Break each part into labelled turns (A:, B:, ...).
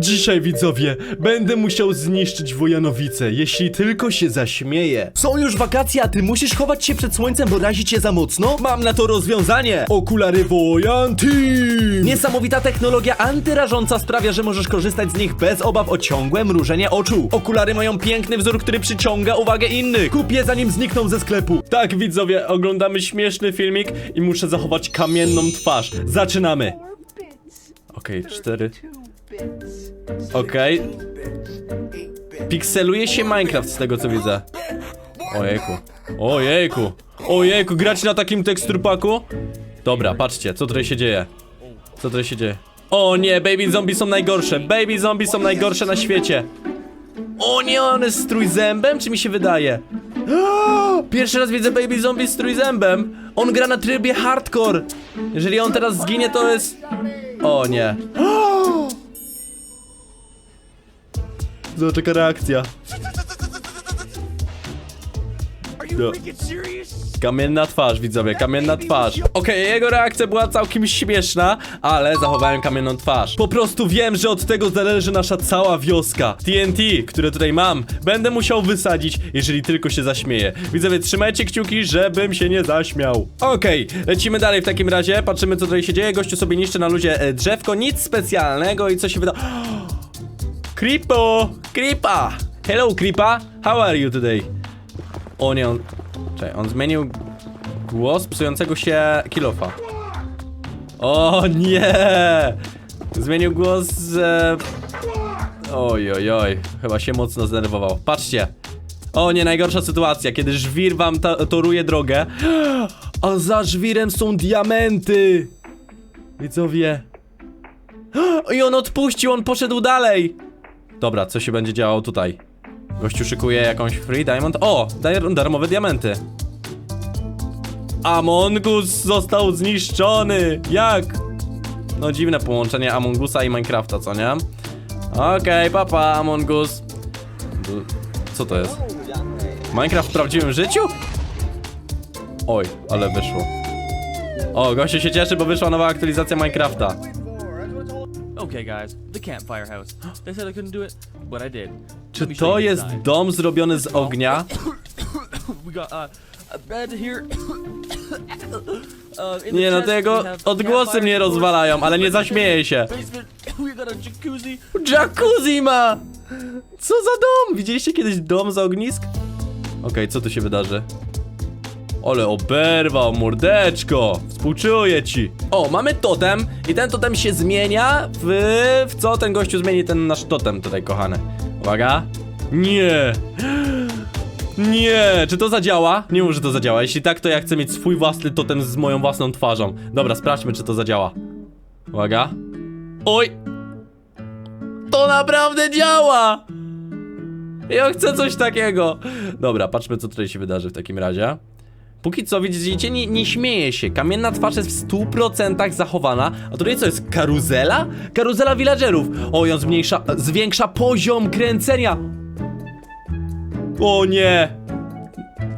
A: Dzisiaj, widzowie, będę musiał zniszczyć Wojanowice, jeśli tylko się zaśmieję.
B: Są już wakacje, a ty musisz chować się przed słońcem, bo razi cię za mocno?
A: Mam na to rozwiązanie! Okulary Wojan Team!
B: Niesamowita technologia antyrażąca sprawia, że możesz korzystać z nich bez obaw o ciągłe mrużenie oczu.
A: Okulary mają piękny wzór, który przyciąga uwagę innych. Kup je zanim znikną ze sklepu. Tak, widzowie, oglądamy śmieszny filmik i muszę zachować kamienną twarz. Zaczynamy. Okej, cztery. Okej. Pikseluje się Minecraft z tego co widzę. Ojejku. Ojejku. Ojejku, grać na takim teksturpaku? Dobra, patrzcie, co tutaj się dzieje. Co tutaj się dzieje? O nie, baby zombie są najgorsze. Baby zombie są najgorsze na świecie. O nie, on jest z trójzębem, czy mi się wydaje? Pierwszy raz widzę Baby Zombie z trójzębem. On gra na trybie hardcore. Jeżeli on teraz zginie, to jest... O nie. Zobacz jaka reakcja. No. Kamienna twarz, widzowie, kamienna twarz. Okej, jego reakcja była całkiem śmieszna, ale zachowałem kamienną twarz. Po prostu wiem, że od tego zależy nasza cała wioska. TNT, które tutaj mam, będę musiał wysadzić, jeżeli tylko się zaśmieję. Widzowie, trzymajcie kciuki, żebym się nie zaśmiał. Okej, lecimy dalej w takim razie, patrzymy co tutaj się dzieje. Gościu sobie niszczy na luzie e, drzewko, nic specjalnego i co się wyda... Creepo! Creepa! Hello, Creepa! How are you today? O nie, on... Czekaj, on zmienił głos psującego się kilofa. O nie! Zmienił głos z... Oj, oj, oj. Chyba się mocno zdenerwował. Patrzcie. O nie, najgorsza sytuacja, kiedy żwir wam ta toruje drogę. A za żwirem są diamenty! Widzowie. I on odpuścił, on poszedł dalej! Dobra, co się będzie działo tutaj? Gościu szykuje jakąś free diamond. O! dar- Darmowe diamenty. Among Us został zniszczony! Jak? No dziwne połączenie Among Usa i Minecrafta, co nie? Okej, papa Among Us. Du- Co to jest? Minecraft w prawdziwym życiu? Oj, ale wyszło. O, gościu się cieszy, bo wyszła nowa aktualizacja Minecrafta.
C: Okay, guys, the campfire house. They said I couldn't do it, but I did.
A: Czy
C: Let me show
A: to
C: you
A: jest
C: inside.
A: dom zrobiony z ognia?
C: We got uh, a bed here. uh, in the
A: Nie no,
C: chest have
A: odgłosy
C: campfire,
A: mnie rozwalają, ale nie zaśmieję się.
C: Basement, we got a jacuzzi.
A: Jacuzzi ma! Co za dom? Widzieliście kiedyś dom z ognisk? Okej, co tu się wydarzy? Ale oberwał, mordeczko! Współczuję ci! O, mamy totem i ten totem się zmienia w... w co ten gościu zmieni ten nasz totem tutaj, kochany? Uwaga! Nie! Nie! Czy to zadziała? Nie mów, że to zadziała. Jeśli tak, to ja chcę mieć swój własny totem z moją własną twarzą. Dobra, sprawdźmy, czy to zadziała. Uwaga. Oj! To naprawdę działa! Ja chcę coś takiego! Dobra, patrzmy co tutaj się wydarzy w takim razie. Póki co widzicie, nie, nie śmieje się. Kamienna twarz jest w 100% zachowana. A tutaj co jest? Karuzela? Karuzela villagerów. O, on zmniejsza, zwiększa poziom kręcenia. O nie!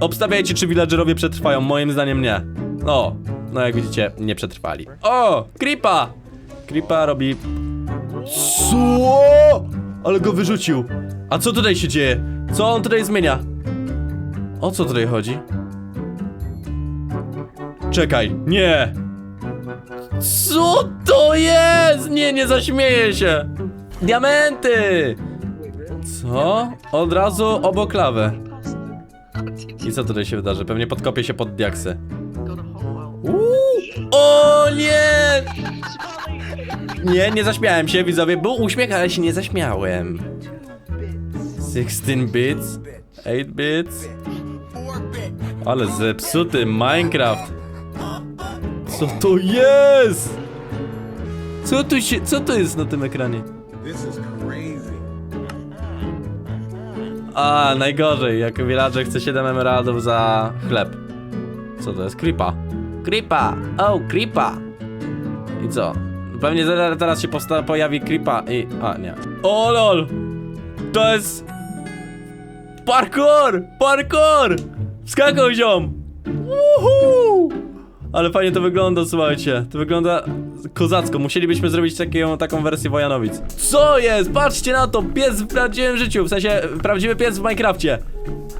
A: Obstawiajcie, czy villagerowie przetrwają. Moim zdaniem nie. O, no jak widzicie, nie przetrwali. O, Creepa! Creepa robi co? Ale go wyrzucił. A co tutaj się dzieje? Co on tutaj zmienia? O co tutaj chodzi? Czekaj, nie! Co to jest? Nie, nie zaśmieję się! Diamenty! Co? Od razu obok lawy. I co tutaj się wydarzy? Pewnie podkopię się pod diaksy. Uuu! O nie! Nie, nie zaśmiałem się, widzowie. Był uśmiech, ale się nie zaśmiałem. 16 bits, 8 bits. Ale zepsuty Minecraft. Co to jest? Co tu się, co to jest na tym ekranie?
D: This is crazy.
A: A, najgorzej, jak villager chce 7 emeraldów za chleb. Co to jest? Creepa. Creepa! Oh, creepa! I co? Pewnie zaraz- teraz się posta- pojawi creepa i... A, nie. O lol! To jest... Parkour! Parkour! Wskakał ziom! Woohoo! Ale fajnie to wygląda, słuchajcie. To wygląda kozacko. Musielibyśmy zrobić taką, taką wersję Wojanowic. Co jest? Patrzcie na to! Pies w prawdziwym życiu, w sensie prawdziwy pies w Minecrafcie.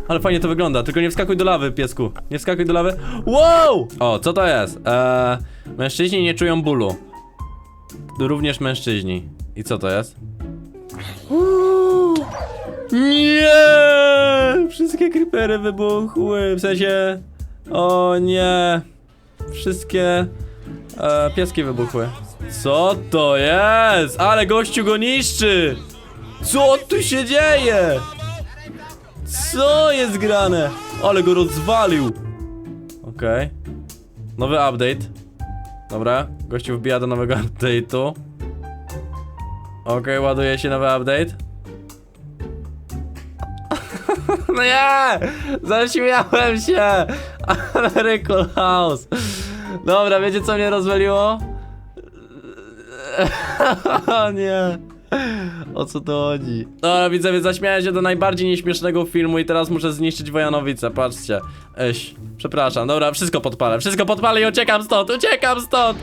A: Ale fajnie to wygląda, tylko nie wskakuj do lawy, piesku. Nie wskakuj do lawy. Wow! O, co to jest? Eee, mężczyźni nie czują bólu. Również mężczyźni. I co to jest? Nie! Wszystkie creepery wybuchły. W sensie. O nie. Wszystkie e, pieski wybuchły. Co to jest? Ale gościu go niszczy! Co tu się dzieje? Co jest grane? Ale go rozwalił. Okej. Nowy update. Dobra, gościu wbija do nowego update'u. Okej, ładuje się nowy update. No nie! Zaśmiałem się! Miracle House. Dobra, wiecie co mnie rozwaliło? O nie. O co to chodzi? Dobra, widzowie, zaśmiałem się do najbardziej nieśmiesznego filmu i teraz muszę zniszczyć Wojanowicę, patrzcie. Eś, przepraszam, dobra, wszystko podpalę, wszystko podpalę i uciekam stąd, uciekam stąd!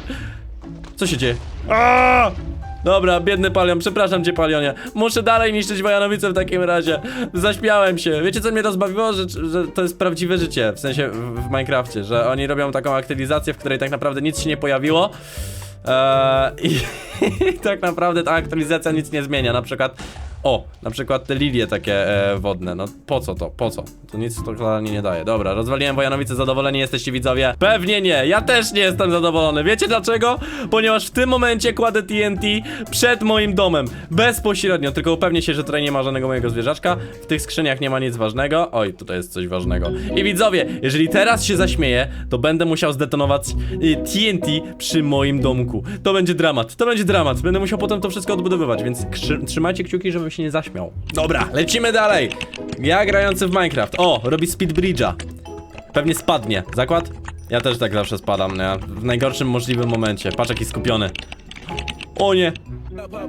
A: Co się dzieje? Aaaa! Dobra, biedny Palion, przepraszam cię Palionie. Muszę dalej niszczyć Wojanowicę w takim razie. Zaśmiałem się. Wiecie co mnie rozbawiło? Że, że to jest prawdziwe życie, w sensie w, w Minecrafcie, że oni robią taką aktualizację, w której tak naprawdę nic się nie pojawiło. Eee, i, I tak naprawdę ta aktualizacja nic nie zmienia. Na przykład, o, na przykład te lilie takie e, wodne. No po co to? Po co? To nic to totalnie nie daje. Dobra, rozwaliłem Wojanowice, zadowoleni jesteście widzowie? Pewnie nie, ja też nie jestem zadowolony. Wiecie dlaczego? Ponieważ w tym momencie kładę TNT przed moim domem. Bezpośrednio, tylko upewnię się, że tutaj nie ma żadnego mojego zwierzaczka. W tych skrzyniach nie ma nic ważnego. Oj, tutaj jest coś ważnego. I widzowie, jeżeli teraz się zaśmieję, to będę musiał zdetonować y, TNT przy moim domku. To będzie dramat, to będzie dramat. Będę musiał potem to wszystko odbudowywać, więc trzymajcie kciuki, żeby się nie zaśmiał. Dobra, lecimy dalej. Ja grający w Minecraft. O, robi speed bridge'a. Pewnie spadnie. Zakład? Ja też tak zawsze spadam, nie? W najgorszym możliwym momencie. Patrz jaki skupiony. O nie!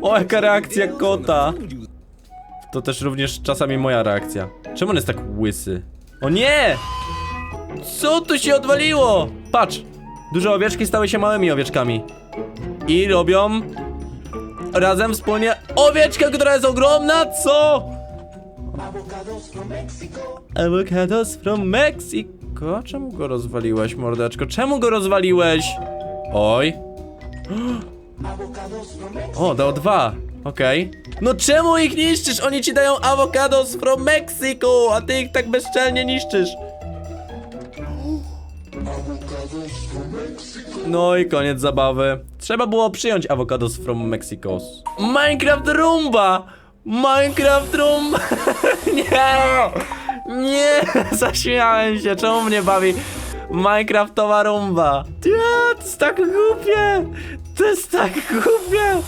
A: O, jaka reakcja kota! To też również czasami moja reakcja. Czemu on jest tak łysy? O nie! Co tu się odwaliło? Patrz! Duże owieczki stały się małymi owieczkami. I robią razem wspólnie owieczkę, która jest ogromna, co? Avocados from Mexico. Czemu go rozwaliłeś, mordeczko? Czemu go rozwaliłeś? Oj. O, dał dwa. Okej. No czemu ich niszczysz? Oni ci dają avocados from Mexico, a ty ich tak bezczelnie niszczysz. No i koniec zabawy. Trzeba było przyjąć avocados from Mexico. Minecraft Rumba! Minecraft Rumba! Nie! Nie! Zaśmiałem się, czemu mnie bawi Minecraftowa rumba? Ja, to jest tak głupie! To jest tak głupie!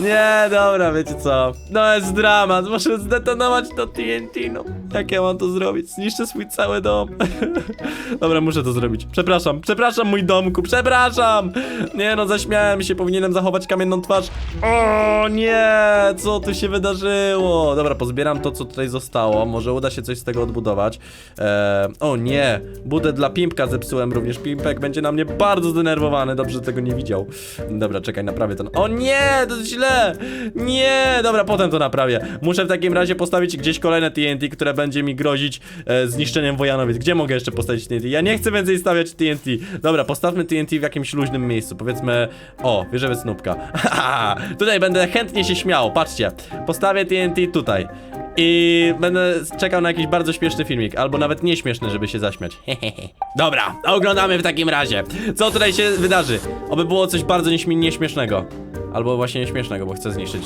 A: Nie, dobra, wiecie co? No jest dramat, muszę zdetonować to TNT, no. Jak ja mam to zrobić? Zniszczę swój cały dom. dobra, muszę to zrobić. Przepraszam, przepraszam mój domku, przepraszam! Nie no, zaśmiałem się, powinienem zachować kamienną twarz. O nie, co tu się wydarzyło? Dobra, pozbieram to, co tutaj zostało. Może uda się coś z tego odbudować. Eee, o nie, budę dla Pimpka zepsułem również. Pimpek będzie na mnie bardzo zdenerwowany, dobrze, że tego nie widział. Dobra, czekaj, naprawię ten. O nie, to źle! Nie, dobra, potem to naprawię. Muszę w takim razie postawić gdzieś kolejne TNT, które będzie mi grozić e, zniszczeniem Wojanowic. Gdzie mogę jeszcze postawić TNT? Ja nie chcę więcej stawiać TNT. Dobra, postawmy TNT w jakimś luźnym miejscu. Powiedzmy, o, wieżowiec Snupka. tutaj będę chętnie się śmiał, patrzcie. Postawię TNT tutaj. I będę czekał na jakiś bardzo śmieszny filmik, albo nawet nieśmieszny, żeby się zaśmiać. Dobra, oglądamy w takim razie. Co tutaj się wydarzy? Oby było coś bardzo nieśmie- nieśmiesznego. Albo właśnie nieśmiesznego, bo chcę zniszczyć.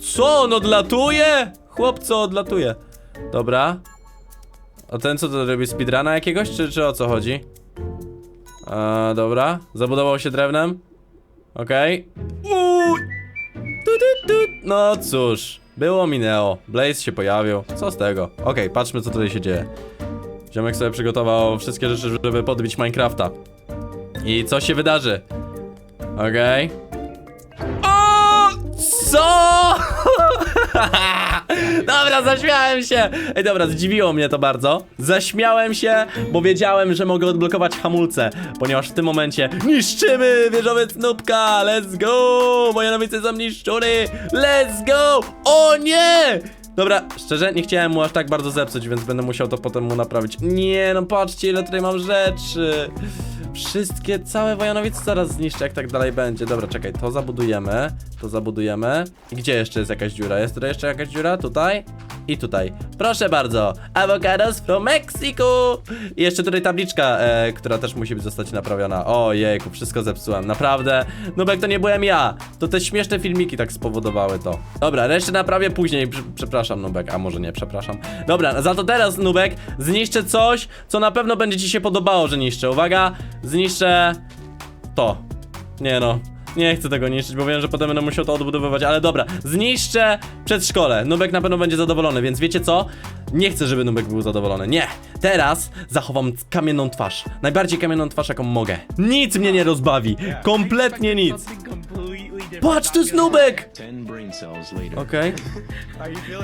A: Co? On odlatuje? Chłop, co odlatuje? Dobra. A ten co to robi? Speedruna jakiegoś, czy, czy o co chodzi? A, dobra. Zabudował się drewnem? Okej. Tu. No cóż, było minęło. Blaze się pojawił. Co z tego? Okej, patrzmy co tutaj się dzieje. Ziomek sobie przygotował wszystkie rzeczy, żeby podbić Minecrafta. I co się wydarzy? Okej. O! Co? Dobra, zaśmiałem się! Ej, dobra, zdziwiło mnie to bardzo. Zaśmiałem się, bo wiedziałem, że mogę odblokować hamulce, ponieważ w tym momencie niszczymy wieżowiec Nubka! Let's go! Moje nowice są niszczony! Let's go! O nie! Dobra, szczerze, nie chciałem mu aż tak bardzo zepsuć, więc będę musiał to potem mu naprawić. Nie, no patrzcie, ile tutaj mam rzeczy. Wszystkie, całe Wojanowice zaraz zniszczę, jak tak dalej będzie. Dobra, czekaj, to zabudujemy, to zabudujemy. Gdzie jeszcze jest jakaś dziura? Jest tutaj jeszcze jakaś dziura? Tutaj? I tutaj. Proszę bardzo, avocados from Mexico! I jeszcze tutaj tabliczka, e, która też musi zostać naprawiona. Ojejku, wszystko zepsułem, naprawdę. Nubek, to nie byłem ja. To te śmieszne filmiki tak spowodowały to. Dobra, resztę naprawię później. Prze- Przepraszam, Nubek, a może nie, przepraszam. Dobra, za to teraz, Nubek, zniszczę coś, co na pewno będzie ci się podobało, że niszczę. Uwaga, zniszczę to. Nie no. Nie chcę tego niszczyć, bo wiem, że potem będę musiał to odbudowywać, ale dobra, zniszczę przedszkole. Nubek na pewno będzie zadowolony, więc wiecie co? Nie chcę, żeby Nubek był zadowolony. Nie! Teraz zachowam kamienną twarz. Najbardziej kamienną twarz, jaką mogę. Nic mnie nie rozbawi. Kompletnie nic. Patrz, to jest Nubek! Okej.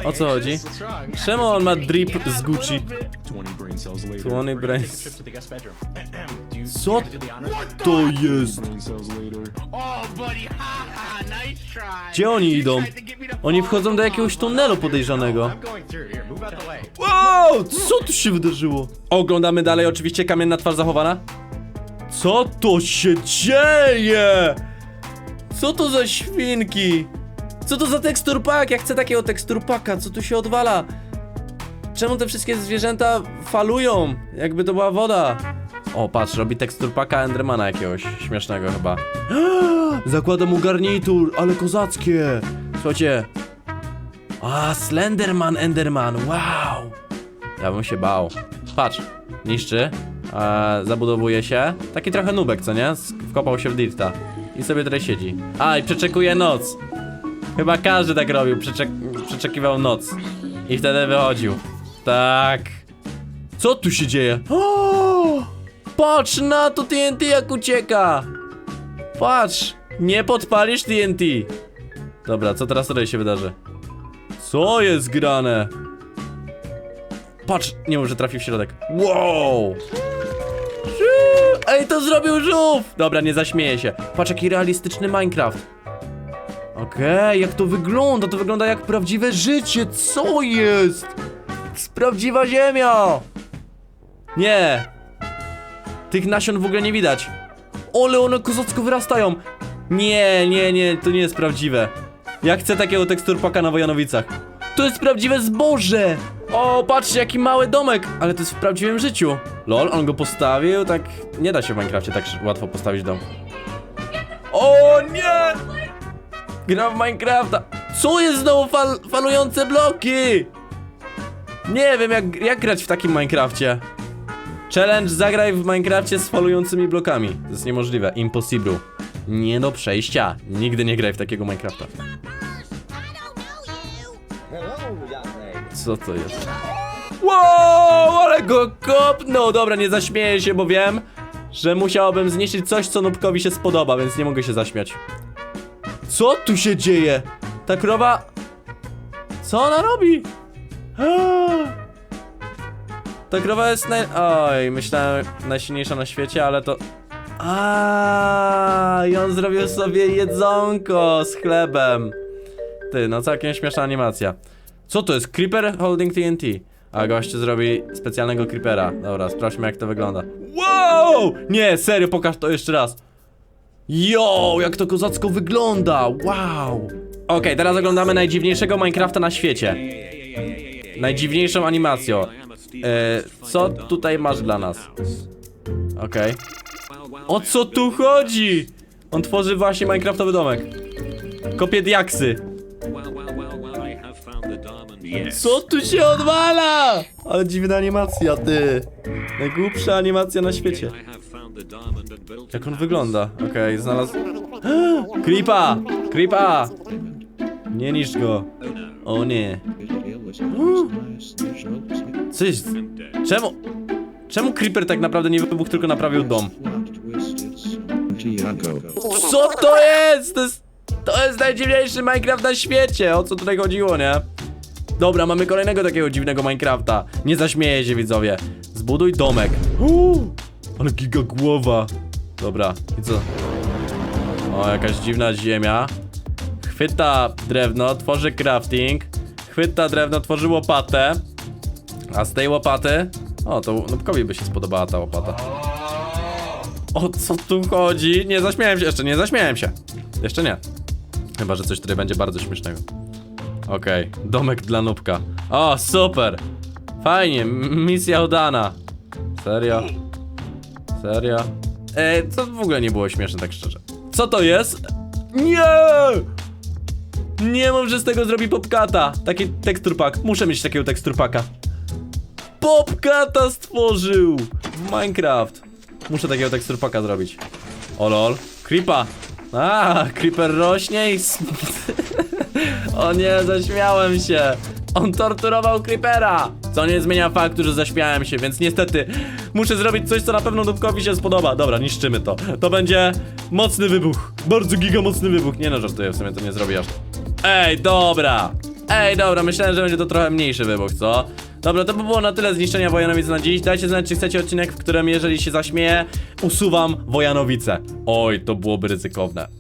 A: O co chodzi? Czemu on ma drip z Gucci?
E: 20 brain cells later.
A: 20 brains. Co to jest? Gdzie oni idą? Oni wchodzą do jakiegoś tunelu podejrzanego. Wow, co tu się wydarzyło? Oglądamy dalej, oczywiście kamienna twarz zachowana. Co to się dzieje? Co to za świnki? Co to za teksturpak? Ja chcę takiego teksturpaka, co tu się odwala? Czemu te wszystkie zwierzęta falują? Jakby to była woda. O, patrz, robi teksturpaka Endermana jakiegoś śmiesznego chyba. Zakładam mu garnitur, ale kozackie. Słuchajcie, a, Slenderman, Enderman, wow! Ja bym się bał. Patrz, niszczy, e, zabudowuje się. Taki trochę nubek, co nie? Wkopał się w dirta. I sobie tutaj siedzi. A, i przeczekuje noc. Chyba każdy tak robił, przeczek przeczekiwał noc. I wtedy wychodził. Tak. Co tu się dzieje? O! Patrz na to TNT jak ucieka! Patrz! Nie podpalisz TNT! Dobra, co teraz tutaj się wydarzy? Co jest grane? Patrz, nie mów, że trafił w środek. Wow! Ej, to zrobił żółw! Dobra, nie zaśmieję się. Patrz, jaki realistyczny Minecraft. Okej, jak to wygląda? To wygląda jak prawdziwe życie. Co jest? Jest prawdziwa ziemia! Nie! Tych nasion w ogóle nie widać. Ole, one kozacko wyrastają. Nie, nie, nie, to nie jest prawdziwe. Ja chcę takiego teksturpaka na Wojanowicach. To jest prawdziwe zboże! O, patrzcie, jaki mały domek! Ale to jest w prawdziwym życiu. Lol, on go postawił, tak... Nie da się w Minecrafcie tak łatwo postawić dom. O nie! Gra w Minecrafta. Co jest znowu fal falujące bloki? Nie wiem, jak, jak grać w takim Minecrafcie. Challenge zagraj w Minecrafcie z falującymi blokami. To jest niemożliwe. Impossible. Nie do przejścia. Nigdy nie graj w takiego Minecrafta. Co to jest? Wow, ale go kopnął! Dobra, nie zaśmieję się, bo wiem, że musiałbym zniszczyć coś, co Nubkowi się spodoba, więc nie mogę się zaśmiać. Co tu się dzieje? Ta krowa... Co ona robi? Ta krowa jest naj... Oj, myślałem najsilniejsza na świecie, ale to... A, i on zrobił sobie jedzonko z chlebem. Ty, no całkiem śmieszna animacja. Co to jest? Creeper holding TNT. A gościu zrobi specjalnego creepera. Dobra, sprawdźmy jak to wygląda. Wow! Nie, serio, pokaż to jeszcze raz. Jo, jak to kozacko wygląda! Wow! Okej, teraz oglądamy najdziwniejszego Minecrafta na świecie. Najdziwniejszą animacją. E, co tutaj masz dla nas? Okej. O co tu chodzi? On tworzy właśnie Minecraftowy domek. Kopie diaksy. Co tu się odwala? Ale dziwna animacja, ty. Najgłupsza animacja na świecie. Jak on wygląda? Okej, znalazł... Creepa! Creepa! Nie niszcz go. O nie. Co jest? Czemu? Czemu Creeper tak naprawdę nie wybuchł, tylko naprawił dom? Co to jest? To jest, to jest najdziwniejszy Minecraft na świecie. O co tutaj chodziło, nie? Dobra, mamy kolejnego takiego dziwnego Minecrafta. Nie zaśmieję się, widzowie. Zbuduj domek. Uuu, ale giga głowa. Dobra, i co? O, jakaś dziwna ziemia. Chwyta drewno, tworzy crafting. Chwyta drewno, tworzy łopatę. A z tej łopaty... O, to Nubkowi by się spodobała ta łopata. O co tu chodzi? Nie zaśmiałem się jeszcze, nie zaśmiałem się. Jeszcze nie. Chyba, że coś tutaj będzie bardzo śmiesznego. Okej, domek dla Nubka. O, super! Fajnie, m- misja udana. Serio? Serio? Ej, to w ogóle nie było śmieszne, tak szczerze. Co to jest? Nie! Nie mów, że z tego zrobi popkata. Taki teksturpak. Muszę mieć takiego teksturpaka. Popkata stworzył! W Minecraft. Muszę takiego teksturpaka zrobić. O lol. Creepa. A, creeper rośnie i... o nie, zaśmiałem się. On torturował creepera. Co nie zmienia faktu, że zaśmiałem się, więc niestety muszę zrobić coś, co na pewno Dubkowi się spodoba. Dobra, niszczymy to. To będzie mocny wybuch. Bardzo giga mocny wybuch. Nie no, żartuję, w sumie to nie zrobi aż. Ej, dobra. Ej, dobra, myślałem, że będzie to trochę mniejszy wybuch, co? Dobra, to by było na tyle zniszczenia Wojanowic na dziś. Dajcie znać, czy chcecie odcinek, w którym jeżeli się zaśmieję, usuwam Wojanowice. Oj, to byłoby ryzykowne.